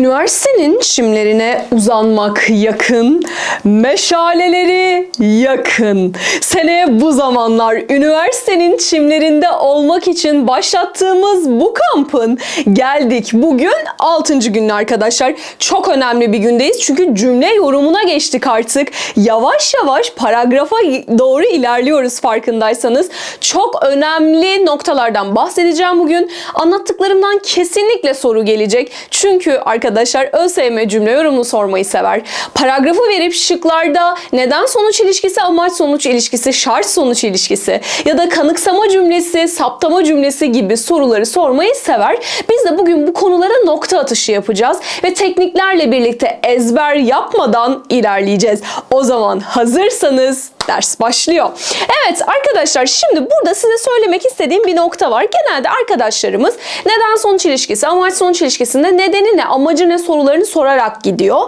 Üniversitenin çimlerine uzanmak yakın, meşaleleri yakın. Seneye bu zamanlar üniversitenin çimlerinde olmak için başlattığımız bu kampın geldik. Bugün 6. günün arkadaşlar. Çok önemli bir gündeyiz çünkü cümle yorumuna geçtik artık. Yavaş yavaş paragrafa doğru ilerliyoruz farkındaysanız. Çok önemli noktalardan bahsedeceğim bugün. Anlattıklarımdan kesinlikle soru gelecek. Çünkü arkadaşlar ÖSYM cümle yorumunu sormayı sever. Paragrafı verip şıklarda neden sonuç ilişkisi, amaç sonuç ilişkisi, şart sonuç ilişkisi ya da kanıksama cümlesi, saptama cümlesi gibi soruları sormayı sever. Biz de bugün bu konulara nokta atışı yapacağız ve tekniklerle birlikte ezber yapmadan ilerleyeceğiz. O zaman hazırsanız ders başlıyor. Evet arkadaşlar şimdi burada size söylemek istediğim bir nokta var. Genelde arkadaşlarımız neden sonuç ilişkisi, amaç sonuç ilişkisinde nedeni ne, amacı ne sorularını sorarak gidiyor.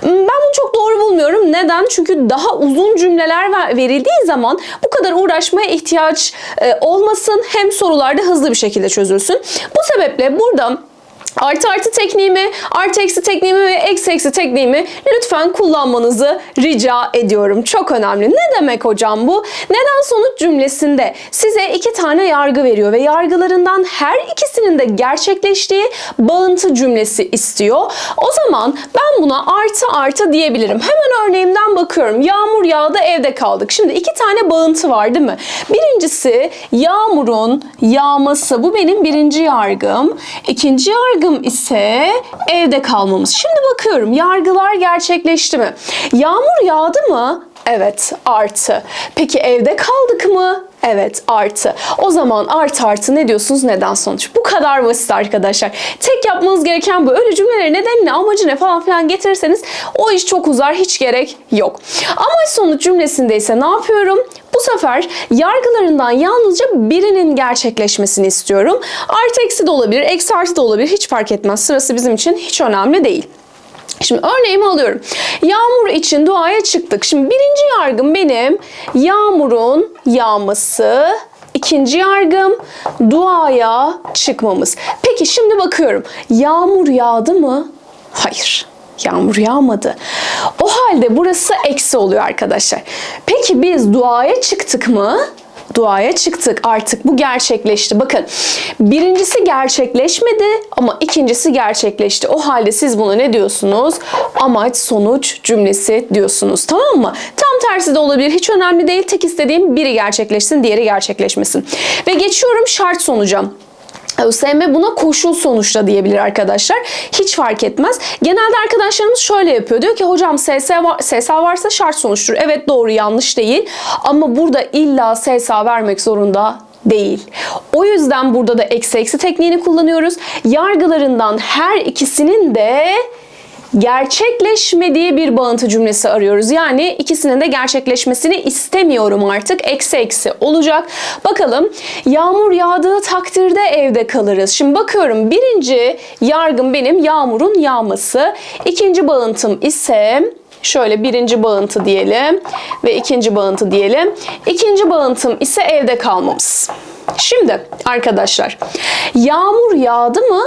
Hmm, Ben bunu çok doğru bulmuyorum. Neden? Çünkü daha uzun cümleler ver- verildiği zaman bu kadar uğraşmaya ihtiyaç e, olmasın. Hem sorularda hızlı bir şekilde çözülsün. Bu sebeple burada Artı artı tekniğimi, artı eksi tekniğimi ve eksi eksi tekniğimi lütfen kullanmanızı rica ediyorum. Çok önemli. Ne demek hocam bu? Neden sonuç cümlesinde size iki tane yargı veriyor ve yargılarından her ikisinin de gerçekleştiği bağıntı cümlesi istiyor. O zaman ben buna artı artı diyebilirim. Hemen örneğimden bakıyorum. Yağmur yağdı evde kaldık. Şimdi iki tane bağıntı var değil mi? Birincisi yağmurun yağması. Bu benim birinci yargım. İkinci yargım ise evde kalmamız. Şimdi bakıyorum yargılar gerçekleşti mi? Yağmur yağdı mı? Evet artı. Peki evde kaldık mı? Evet artı. O zaman artı artı ne diyorsunuz neden sonuç? Bu kadar basit arkadaşlar. Tek yapmanız gereken bu. Öyle cümleleri nedenini amacı ne falan filan getirirseniz o iş çok uzar hiç gerek yok. Amaç sonuç cümlesinde ise ne yapıyorum? Bu sefer yargılarından yalnızca birinin gerçekleşmesini istiyorum. Artı eksi de olabilir, eksi artı da olabilir. Hiç fark etmez. Sırası bizim için hiç önemli değil. Şimdi örneğimi alıyorum. Yağmur için duaya çıktık. Şimdi birinci yargım benim yağmurun yağması. İkinci yargım duaya çıkmamız. Peki şimdi bakıyorum. Yağmur yağdı mı? Hayır. Yağmur yağmadı. O halde burası eksi oluyor arkadaşlar. Peki biz duaya çıktık mı? Duaya çıktık. Artık bu gerçekleşti. Bakın birincisi gerçekleşmedi ama ikincisi gerçekleşti. O halde siz buna ne diyorsunuz? Amaç sonuç cümlesi diyorsunuz. Tamam mı? Tam tersi de olabilir. Hiç önemli değil. Tek istediğim biri gerçekleşsin, diğeri gerçekleşmesin. Ve geçiyorum şart sonuca. ÖSYM buna koşul sonuçta diyebilir arkadaşlar. Hiç fark etmez. Genelde arkadaşlarımız şöyle yapıyor. Diyor ki hocam SS, var, SS varsa şart sonuçtur. Evet doğru yanlış değil. Ama burada illa SS vermek zorunda değil. O yüzden burada da eksi eksi tekniğini kullanıyoruz. Yargılarından her ikisinin de gerçekleşmediği bir bağıntı cümlesi arıyoruz. Yani ikisinin de gerçekleşmesini istemiyorum artık. Eksi eksi olacak. Bakalım yağmur yağdığı takdirde evde kalırız. Şimdi bakıyorum birinci yargım benim yağmurun yağması. İkinci bağıntım ise Şöyle birinci bağıntı diyelim ve ikinci bağıntı diyelim. İkinci bağıntım ise evde kalmamız. Şimdi arkadaşlar yağmur yağdı mı?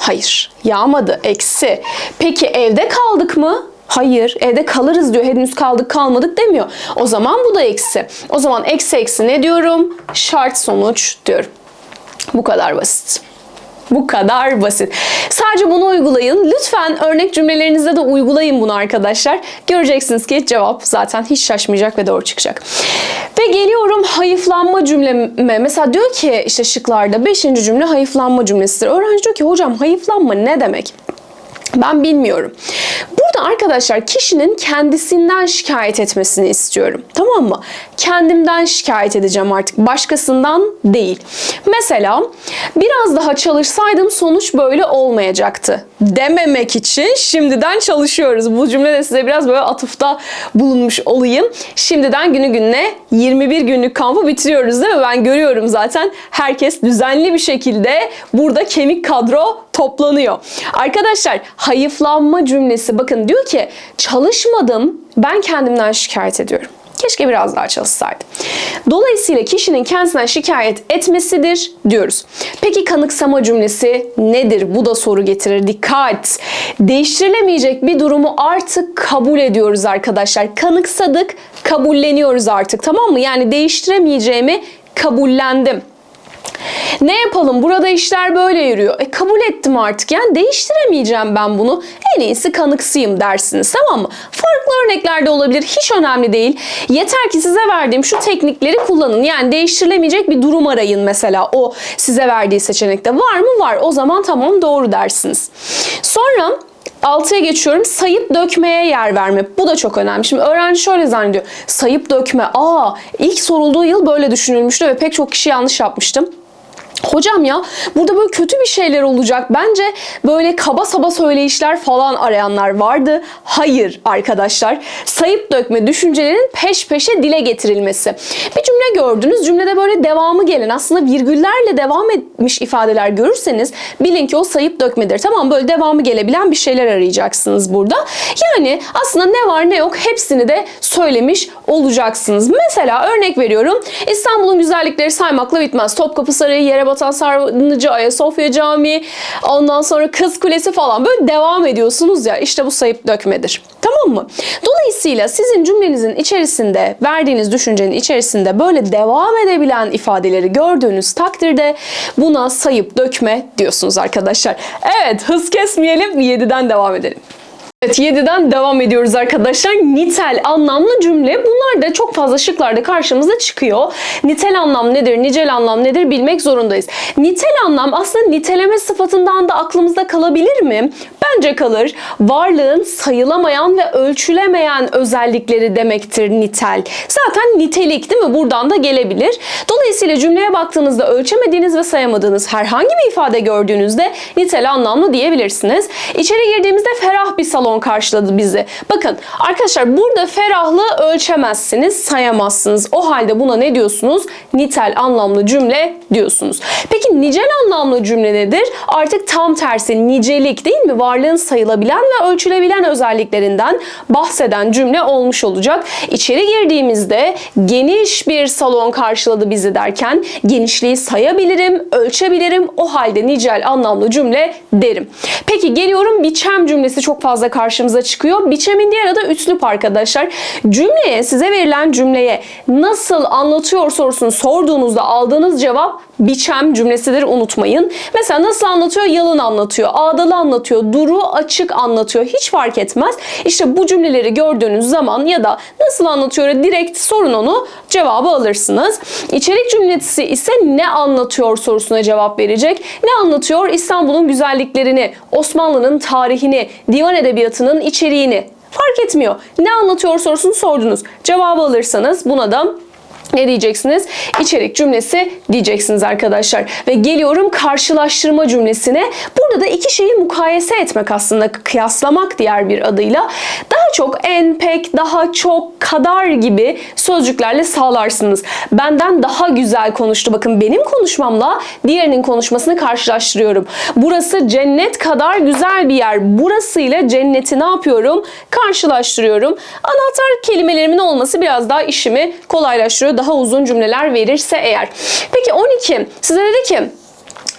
Hayır, yağmadı. Eksi. Peki evde kaldık mı? Hayır, evde kalırız diyor. Henüz kaldık kalmadık demiyor. O zaman bu da eksi. O zaman eksi eksi ne diyorum? Şart sonuç diyorum. Bu kadar basit. Bu kadar basit. Sadece bunu uygulayın. Lütfen örnek cümlelerinizde de uygulayın bunu arkadaşlar. Göreceksiniz ki cevap zaten hiç şaşmayacak ve doğru çıkacak. Ve geliyorum hayıflanma cümleme. Mesela diyor ki işte şıklarda 5. cümle hayıflanma cümlesidir. Öğrenci diyor ki hocam hayıflanma ne demek? Ben bilmiyorum. Burada arkadaşlar kişinin kendisinden şikayet etmesini istiyorum. Tamam mı? Kendimden şikayet edeceğim artık. Başkasından değil. Mesela biraz daha çalışsaydım sonuç böyle olmayacaktı. Dememek için şimdiden çalışıyoruz. Bu cümlede size biraz böyle atıfta bulunmuş olayım. Şimdiden günü gününe 21 günlük kampı bitiriyoruz değil mi? Ben görüyorum zaten herkes düzenli bir şekilde burada kemik kadro toplanıyor. Arkadaşlar hayıflanma cümlesi bakın diyor ki çalışmadım ben kendimden şikayet ediyorum. Keşke biraz daha çalışsaydım. Dolayısıyla kişinin kendisinden şikayet etmesidir diyoruz. Peki kanıksama cümlesi nedir? Bu da soru getirir. Dikkat! Değiştirilemeyecek bir durumu artık kabul ediyoruz arkadaşlar. Kanıksadık, kabulleniyoruz artık tamam mı? Yani değiştiremeyeceğimi kabullendim. Ne yapalım? Burada işler böyle yürüyor. E kabul ettim artık. Yani değiştiremeyeceğim ben bunu. En iyisi kanıksıyım dersiniz. Tamam mı? Farklı örnekler de olabilir. Hiç önemli değil. Yeter ki size verdiğim şu teknikleri kullanın. Yani değiştirilemeyecek bir durum arayın mesela. O size verdiği seçenekte var mı? Var. O zaman tamam doğru dersiniz. Sonra Altıya geçiyorum. Sayıp dökmeye yer verme. Bu da çok önemli. Şimdi öğrenci şöyle zannediyor. Sayıp dökme. Aa ilk sorulduğu yıl böyle düşünülmüştü ve pek çok kişi yanlış yapmıştım. Hocam ya burada böyle kötü bir şeyler olacak. Bence böyle kaba saba söyleyişler falan arayanlar vardı. Hayır arkadaşlar. Sayıp dökme düşüncelerin peş peşe dile getirilmesi. Bir cümle gördünüz. Cümlede böyle devamı gelen aslında virgüllerle devam etmiş ifadeler görürseniz bilin ki o sayıp dökmedir. Tamam böyle devamı gelebilen bir şeyler arayacaksınız burada. Yani aslında ne var ne yok hepsini de söylemiş olacaksınız. Mesela örnek veriyorum. İstanbul'un güzellikleri saymakla bitmez. Topkapı Sarayı, yere batan Sarnıcı, Ayasofya Camii, ondan sonra Kız Kulesi falan böyle devam ediyorsunuz ya. İşte bu sayıp dökmedir. Tamam mı? Dolayısıyla sizin cümlenizin içerisinde, verdiğiniz düşüncenin içerisinde böyle devam edebilen ifadeleri gördüğünüz takdirde buna sayıp dökme diyorsunuz arkadaşlar. Evet hız kesmeyelim 7'den devam edelim. Evet 7'den devam ediyoruz arkadaşlar. Nitel anlamlı cümle. Bunlar da çok fazla şıklarda karşımıza çıkıyor. Nitel anlam nedir, nicel anlam nedir bilmek zorundayız. Nitel anlam aslında niteleme sıfatından da aklımızda kalabilir mi? Bence kalır. Varlığın sayılamayan ve ölçülemeyen özellikleri demektir nitel. Zaten nitelik değil mi? Buradan da gelebilir. Dolayısıyla cümleye baktığınızda ölçemediğiniz ve sayamadığınız herhangi bir ifade gördüğünüzde nitel anlamlı diyebilirsiniz. İçeri girdiğimizde ferah bir salon karşıladı bizi. Bakın arkadaşlar burada ferahlığı ölçemezsiniz, sayamazsınız. O halde buna ne diyorsunuz? Nitel anlamlı cümle diyorsunuz. Peki nicel anlamlı cümle nedir? Artık tam tersi nicelik değil mi? Varlığın sayılabilen ve ölçülebilen özelliklerinden bahseden cümle olmuş olacak. İçeri girdiğimizde geniş bir salon karşıladı bizi derken genişliği sayabilirim, ölçebilirim. O halde nicel anlamlı cümle derim. Peki geliyorum biçem cümlesi çok fazla karşımıza çıkıyor. Biçemin diğer adı üslup arkadaşlar. Cümleye size verilen cümleye nasıl anlatıyor sorusunu sorduğunuzda aldığınız cevap biçem cümlesidir unutmayın. Mesela nasıl anlatıyor? Yalın anlatıyor, ağdalı anlatıyor, duru açık anlatıyor. Hiç fark etmez. İşte bu cümleleri gördüğünüz zaman ya da nasıl anlatıyor direkt sorun onu cevabı alırsınız. İçerik cümlesi ise ne anlatıyor sorusuna cevap verecek. Ne anlatıyor? İstanbul'un güzelliklerini, Osmanlı'nın tarihini, divan edebiyatının içeriğini fark etmiyor. Ne anlatıyor sorusunu sordunuz. Cevabı alırsanız buna da ne diyeceksiniz? İçerik cümlesi diyeceksiniz arkadaşlar. Ve geliyorum karşılaştırma cümlesine. Burada da iki şeyi mukayese etmek aslında kıyaslamak diğer bir adıyla. Daha çok en, pek, daha çok, kadar gibi sözcüklerle sağlarsınız. Benden daha güzel konuştu. Bakın benim konuşmamla diğerinin konuşmasını karşılaştırıyorum. Burası cennet kadar güzel bir yer. Burasıyla cenneti ne yapıyorum? Karşılaştırıyorum. Anahtar kelimelerimin olması biraz daha işimi kolaylaştırıyor daha uzun cümleler verirse eğer. Peki 12 size dedi ki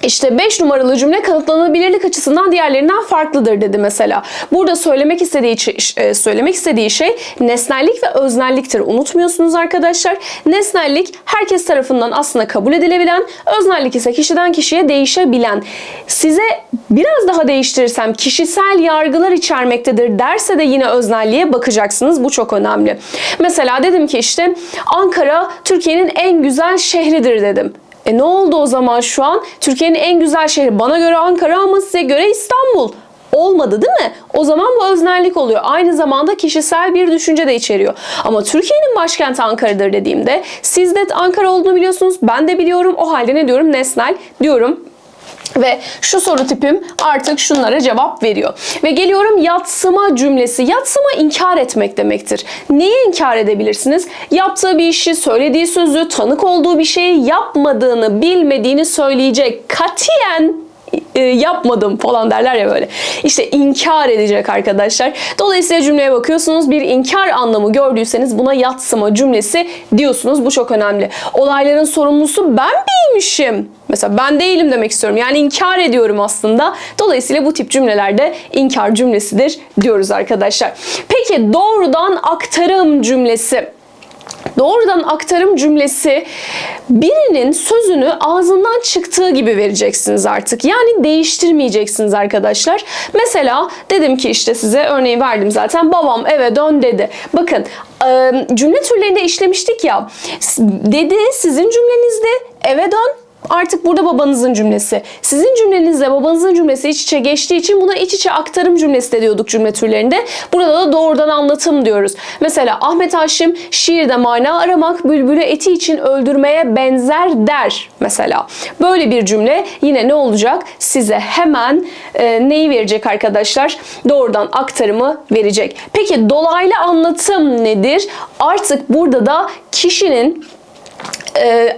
işte 5 numaralı cümle kanıtlanabilirlik açısından diğerlerinden farklıdır dedi mesela. Burada söylemek istediği e, söylemek istediği şey nesnellik ve öznelliktir. Unutmuyorsunuz arkadaşlar. Nesnellik herkes tarafından aslında kabul edilebilen, öznellik ise kişiden kişiye değişebilen. Size biraz daha değiştirirsem kişisel yargılar içermektedir derse de yine öznelliğe bakacaksınız. Bu çok önemli. Mesela dedim ki işte Ankara Türkiye'nin en güzel şehridir dedim. E ne oldu o zaman şu an? Türkiye'nin en güzel şehri bana göre Ankara ama size göre İstanbul. Olmadı değil mi? O zaman bu öznellik oluyor. Aynı zamanda kişisel bir düşünce de içeriyor. Ama Türkiye'nin başkenti Ankara'dır dediğimde siz de Ankara olduğunu biliyorsunuz. Ben de biliyorum. O halde ne diyorum? Nesnel diyorum. Ve şu soru tipim artık şunlara cevap veriyor. Ve geliyorum yatsıma cümlesi. Yatsıma inkar etmek demektir. Neyi inkar edebilirsiniz? Yaptığı bir işi, söylediği sözü, tanık olduğu bir şeyi yapmadığını, bilmediğini söyleyecek. Katiyen e, yapmadım falan derler ya böyle. İşte inkar edecek arkadaşlar. Dolayısıyla cümleye bakıyorsunuz bir inkar anlamı gördüyseniz buna yatsıma cümlesi diyorsunuz. Bu çok önemli. Olayların sorumlusu ben miymişim? Mesela ben değilim demek istiyorum. Yani inkar ediyorum aslında. Dolayısıyla bu tip cümlelerde inkar cümlesidir diyoruz arkadaşlar. Peki doğrudan aktarım cümlesi. Doğrudan aktarım cümlesi birinin sözünü ağzından çıktığı gibi vereceksiniz artık. Yani değiştirmeyeceksiniz arkadaşlar. Mesela dedim ki işte size örneği verdim zaten. Babam eve dön dedi. Bakın cümle türlerinde işlemiştik ya. Dedi sizin cümlenizde eve dön Artık burada babanızın cümlesi. Sizin cümlenizle babanızın cümlesi iç içe geçtiği için buna iç içe aktarım cümlesi de diyorduk cümle türlerinde. Burada da doğrudan anlatım diyoruz. Mesela Ahmet Haşim şiirde mana aramak bülbülü eti için öldürmeye benzer der mesela. Böyle bir cümle yine ne olacak? Size hemen e, neyi verecek arkadaşlar? Doğrudan aktarımı verecek. Peki dolaylı anlatım nedir? Artık burada da kişinin e,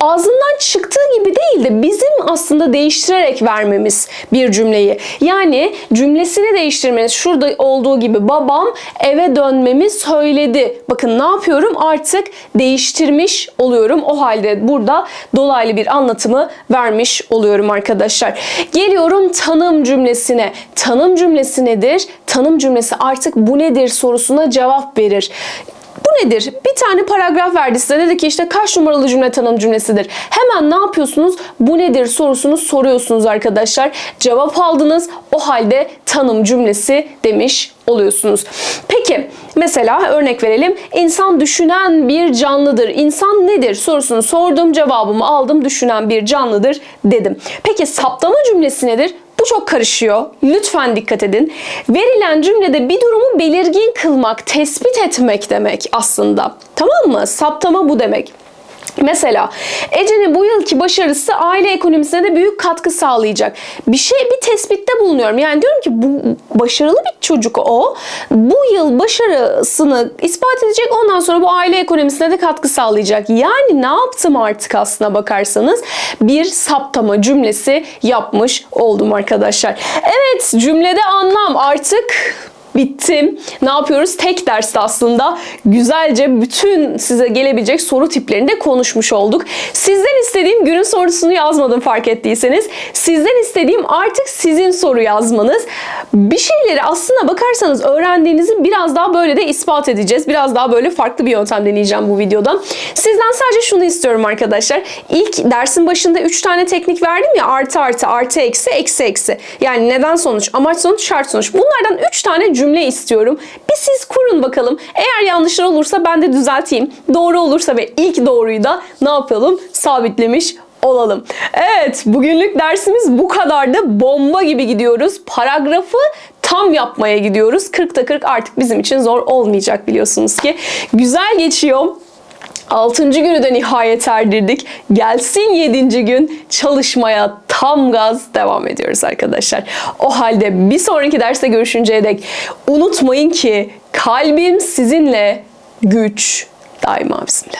ağzından çıktığı gibi değil de bizim aslında değiştirerek vermemiz bir cümleyi. Yani cümlesini değiştirmeniz şurada olduğu gibi babam eve dönmemi söyledi. Bakın ne yapıyorum? Artık değiştirmiş oluyorum. O halde burada dolaylı bir anlatımı vermiş oluyorum arkadaşlar. Geliyorum tanım cümlesine. Tanım cümlesi nedir? Tanım cümlesi artık bu nedir sorusuna cevap verir. Bu nedir? Bir tane paragraf verdi size. Dedi ki işte kaç numaralı cümle tanım cümlesidir. Hemen ne yapıyorsunuz? Bu nedir sorusunu soruyorsunuz arkadaşlar. Cevap aldınız. O halde tanım cümlesi demiş oluyorsunuz. Peki mesela örnek verelim. İnsan düşünen bir canlıdır. İnsan nedir sorusunu sordum. Cevabımı aldım. Düşünen bir canlıdır dedim. Peki saptama cümlesi nedir? Çok karışıyor. Lütfen dikkat edin. Verilen cümlede bir durumu belirgin kılmak, tespit etmek demek aslında. Tamam mı? Saptama bu demek. Mesela Ece'nin bu yılki başarısı aile ekonomisine de büyük katkı sağlayacak. Bir şey bir tespitte bulunuyorum. Yani diyorum ki bu başarılı bir çocuk o. Bu yıl başarısını ispat edecek ondan sonra bu aile ekonomisine de katkı sağlayacak. Yani ne yaptım artık aslına bakarsanız bir saptama cümlesi yapmış oldum arkadaşlar. Evet cümlede anlam artık bittim. Ne yapıyoruz? Tek derste aslında güzelce bütün size gelebilecek soru tiplerinde konuşmuş olduk. Sizden istediğim günün sorusunu yazmadım fark ettiyseniz. Sizden istediğim artık sizin soru yazmanız. Bir şeyleri aslında bakarsanız öğrendiğinizi biraz daha böyle de ispat edeceğiz. Biraz daha böyle farklı bir yöntem deneyeceğim bu videodan. Sizden sadece şunu istiyorum arkadaşlar. İlk dersin başında 3 tane teknik verdim ya artı artı, artı eksi, eksi eksi. Yani neden sonuç, amaç sonuç, şart sonuç. Bunlardan 3 tane cümle istiyorum. Bir siz kurun bakalım. Eğer yanlışlar olursa ben de düzelteyim. Doğru olursa ve ilk doğruyu da ne yapalım? Sabitlemiş olalım. Evet, bugünlük dersimiz bu kadardı. Bomba gibi gidiyoruz. Paragrafı tam yapmaya gidiyoruz. 40'ta 40 artık bizim için zor olmayacak biliyorsunuz ki. Güzel geçiyor. 6. günü de nihayet erdirdik. Gelsin 7. gün çalışmaya tam gaz devam ediyoruz arkadaşlar. O halde bir sonraki derste görüşünceye dek unutmayın ki kalbim sizinle güç daima bizimle.